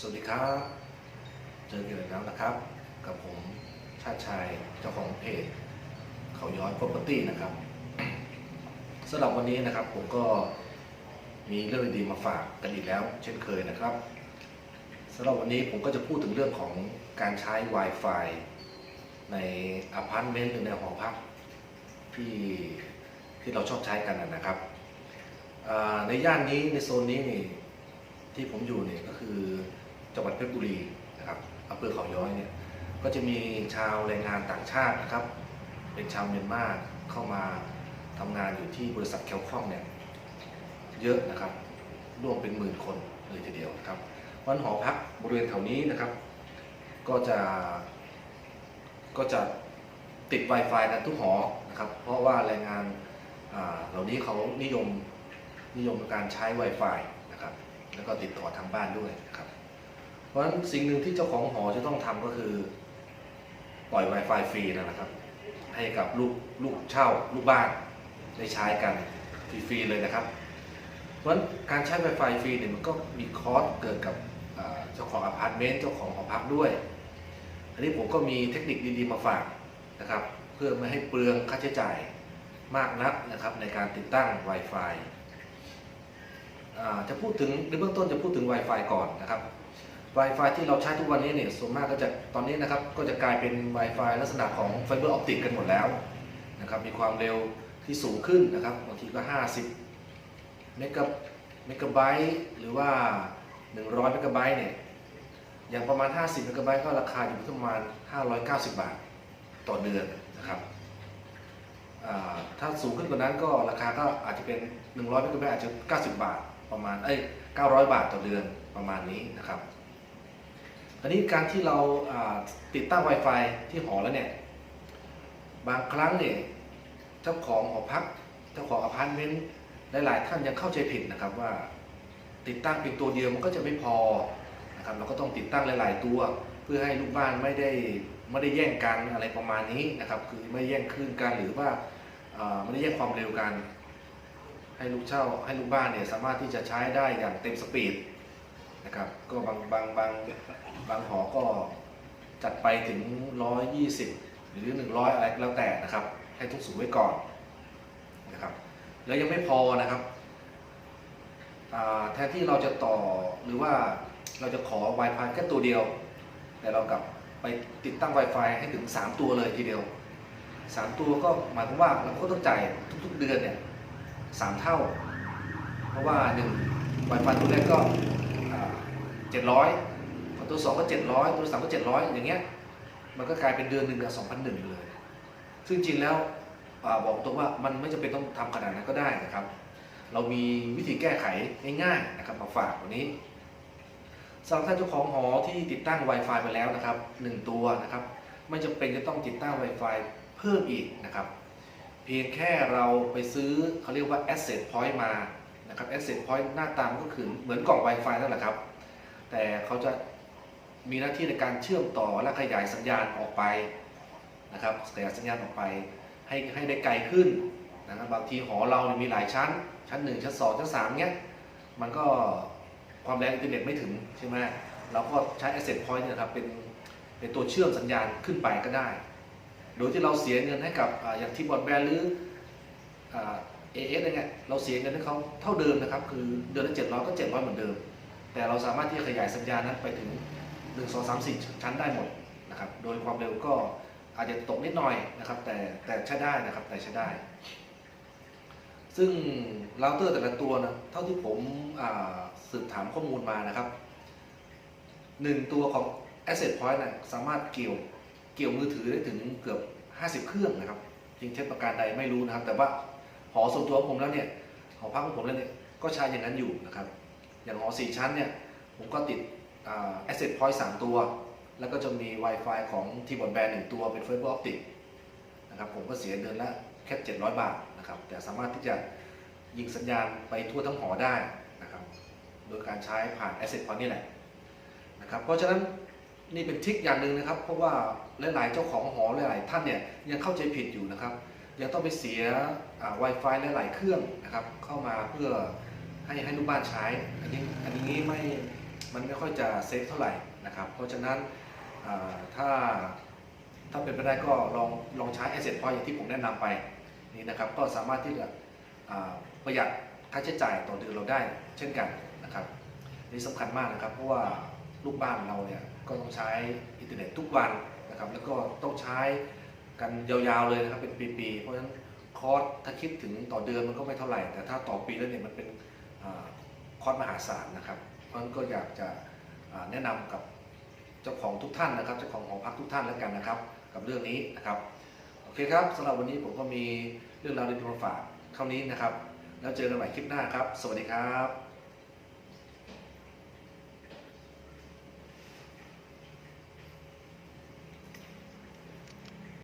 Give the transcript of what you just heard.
สวัสดีครับเจอกันอีกแล้วนะครับ กับผมชาติชัยเจ้าของเพจเขาย้อย property นะครับสำหรับวันนี้นะครับผมก็มีเรื่องดีๆมาฝากกันอีกแล้ว เช่นเคยนะครับสำหรับวันนี้ผมก็จะพูดถึงเรื่องของการใช้ Wi-Fi ในอพาร์ตเมนต์หรือในหอพักที่ที่เราชอบใช้กันนะครับในย่านนี้ในโซนนี้นี่ที่ผมอยู่เนี่ยก็คือ จังหวัดเพชรบุรีนะครับอำเภอเขาย้อยเนี่ยก็จะมีชาวแรงงานต่างชาตินะครับ เป็นชาวเมียนมาเข้ามาทำงานอยู่ที่บริษัทแคลคอมเนี่ยเยอะนะครับร่วมเป็นหมื่นคนเลยทีเดียวนะครับวันหอพักบริเวณแถวนี้นะครับ ก็จะก็จะติด Wi-Fi กันทุกหอนะครับ เพราะว่าแรงงานเหล่านี้เขานิยมนิยมการใช้ Wi-Fi นะครับ แล้วก็ติดต่อทางบ้านด้วยนะครับ เพราะฉะนั้นสิ่งหนึ่งที่เจ้าของหอจะต้องทำก็คือปล่อย Wi-Fi ฟรีนะครับ ให้กับลูกลูกเช่าลูกบ้านได้ใช้กันฟรีๆเลยนะครับ เพราะฉะนั้นการใช้ Wi-Fi ฟรีเนี่ยมันก็มีคอสเกิดกับเจ้าของอพาร์ตเมนต์เจ้าของหอพักด้วย อันนี้ผมก็มีเทคนิคดีๆมาฝากนะครับ เพื่อไม่ให้เปลืองค่าใช้จ่ายมากนักนะครับในการติดตั้ง Wi-Fi จะพูดถึงในเบื้องต้นจะพูดถึง Wi-Fi ก่อนนะครับ Wi-Fi ที่เราใช้ทุกวันนี้เนี่ยส่วนมากก็จะตอนนี้นะครับก็จะกลายเป็น Wi-Fi ลักษณะของไฟเบอร์ออปติกกันหมดแล้วนะครับมีความเร็วที่สูงขึ้นนะครับบางทีก็ 50เมกะเมกะไบต์หรือว่า 100เมกะไบต์เนี่ยอย่างประมาณ 50เมกะไบต์ก็ราคาอยู่ที่ประมาณ 590 บาทต่อเดือนนะครับถ้าสูงขึ้นกว่านั้นก็ราคาก็อาจจะเป็น 100เมกะไบต์อาจจะ 90 บาทประมาณเอ้ย900 บาทต่อเดือนประมาณนี้นะครับ อันนี้การที่เราาติดตั้ง Wi-Fi ที่หอแล้วเนี่ย บางครั้งเนี่ยเจ้าของหอพัก เจ้าของอพาร์ตเมนต์หลายๆท่านยังเข้าใจผิดนะครับว่า ติดตั้งเพียงตัวเดียวมันก็จะไม่พอนะครับเราก็ต้องติดตั้งหลาย ๆ ตัว เพื่อให้ลูกบ้านไม่ได้ไม่ได้แย่งกันอะไรประมาณนี้นะครับคือไม่แย่งคลื่นกันหรือว่าอ่าไม่ได้แย่งความเร็วกัน ให้ลูกเช่าให้ลูกบ้านเนี่ยสามารถที่จะใช้ได้อย่างเต็มสปีดนะครับก็บางบางบาง บางหอก็จัดไปถึง 120 หรือ 100 อะไรแล้วแต่นะครับ ให้ทุกสูงไว้ก่อนนะครับ แล้วยังไม่พอนะครับแทนที่เราจะต่อหรือว่าเราจะขอ Wi-Fi แค่ตัวเดียว แต่เรากลับไปติดตั้ง Wi-Fi ให้ถึง 3 ตัวเลยทีเดียว 3 ตัวก็หมายความว่าเราก็ต้องจ่ายทุกๆเดือนเนี่ยสามเท่า เพราะว่าหนึ่ง Wi-Fi ตัวแรกก็เจ็ดร้อย ตัวสองก็เจ็ดร้อยตัวสามก็เจ็ดร้อยอย่างเงี้ยมันก็กลายเป็นเดือนหนึ่งกับสองพันหนึ่งเลย ซึ่งจริงแล้วอบอกตรงว่ามันไม่จำเป็นต้องทำขนาดนั้นก็ได้นะครับ เรามีวิธีแก้ไขง่ายๆนะครับมาฝากวันนี้สำหรับท่านเจ้าของหอที่ติดตั้ง Wi-Fi ไปแล้วนะครับหนึ่งตัวนะครับ ไม่จำเป็นจะต้องติดตั้ง Wi-Fi เพิ่มอีกนะครับ เพียงแค่เราไปซื้อเขาเรียกว่า Asset Point มานะครับ Asset Point หน้าตามก็คือเหมือนกล่อง Wi-Fi นั่นแหละครับ แต่เขาจะ มีหน้าที่ในการเชื่อมต่อและขยายสัญญาณออกไปนะครับขยายสัญญาณออกไป ให้ให้ได้ไกลขึ้นนะครับบางทีหอเรานี่มีหลายชั้น ชั้น 1 ชั้น 2 ชั้น3เนี้ยมันก็ความแรงอินเทอร์เน็ตไม่ถึงใช่ไหมเราก็ใช้ Asset Point เนี่ยนะครับเป็นเป็นตัวเชื่อมสัญญาณขึ้นไปก็ได้ โดยที่เราเสียเงินให้กับอาอย่างที่บอดแบนหรือเอเอสอะไรเงี้ยเราเสียเงินให้เขาเท่าเดิมนะครับ คือเดือนละเจ็ดร้อยก็เจ็ดร้อยเหมือนเดิม แต่เราสามารถที่จะขยายสัญญาณนั้นไปถึง 1 2 3 4 ชั้นได้หมดนะครับโดยความเร็วก็อาจจะตกนิดหน่อยนะครับแต่แต่ใช้ได้นะครับแต่ใช้ได้ ซึ่งเราเตอร์แต่ละตัวนะเท่าที่ผมสืบถามข้อมูลมานะครับหนึ่งตัวของ Asset Point นะสามารถเกี่ยวเกี่ยวมือถือได้ถึงเกือบ 50 เครื่องนะครับ จริงเท็จประการใดไม่รู้นะครับ แต่ว่าหอส่วนตัวของผมแล้วเนี่ยหอพักของผมแล้วเนี่ยก็ใช้อย่างนั้นอยู่นะครับ อย่างหอสี่ชั้นเนี่ยผมก็ติด Asset Point 3 ตัว แล้วก็จะมี Wi-Fi ของทีบอดแบนหนึ่งตัวเป็น Fiber Optic นะครับผมก็เสียเดือนละแค่ 700 บาทนะครับแต่สามารถที่จะยิงสัญญาณไปทั่วทั้งหอได้นะครับโดยการใช้ผ่าน Asset Point นี่แหละนะครับเพราะฉะนั้นนี่เป็นทิคอย่างหนึ่งนะครับ เพราะว่าหลาย ๆ เจ้าของหอหลาย ๆ ท่านเนี่ยยังเข้าใจผิดอยู่นะครับยังต้องไปเสียอ่า Wi-Fi หลาย ๆ เครื่องนะครับเข้ามาเพื่อให้ให้ลูกบ้านใช้ อันนี้อันนี้ไม่ มันไม่ค่อยจะเซฟเท่าไหร่นะครับ เพราะฉะนั้นถ้าถ้าเป็นไปได้ก็ลองลองใช้ Asset Point อย่างที่ผมแนะนำไปนี่นะครับก็สามารถที่จะประหยัดค่าใช้จ่ายต่อเดือนเราได้เช่นกันนะครับนี่สำคัญมากนะครับ เพราะว่าลูกบ้านเราเนี่ยก็ต้องใช้อินเทอร์เน็ตทุกวันนะครับแล้วก็ต้องใช้กันยาวๆเลยนะครับเป็นปีๆเพราะฉะนั้นคอร์สถ้าคิดถึงต่อเดือนมันก็ไม่เท่าไหร่ แต่ถ้าต่อปีแล้วเนี่ยมันเป็นคอร์สมหาศาลนะครับ เพราะนั้นก็อยากจะแนะนำกับเจ้าของทุกท่านนะครับ เจ้าของหอพักทุกท่านแล้วกันนะครับ กับเรื่องนี้นะครับโอเคครับสำหรับวันนี้ผมก็มีเรื่องราวดีๆมาฝากเท่านี้นะครับ แล้วเจอกันใหม่คลิปหน้าครับ สวัสดีครับ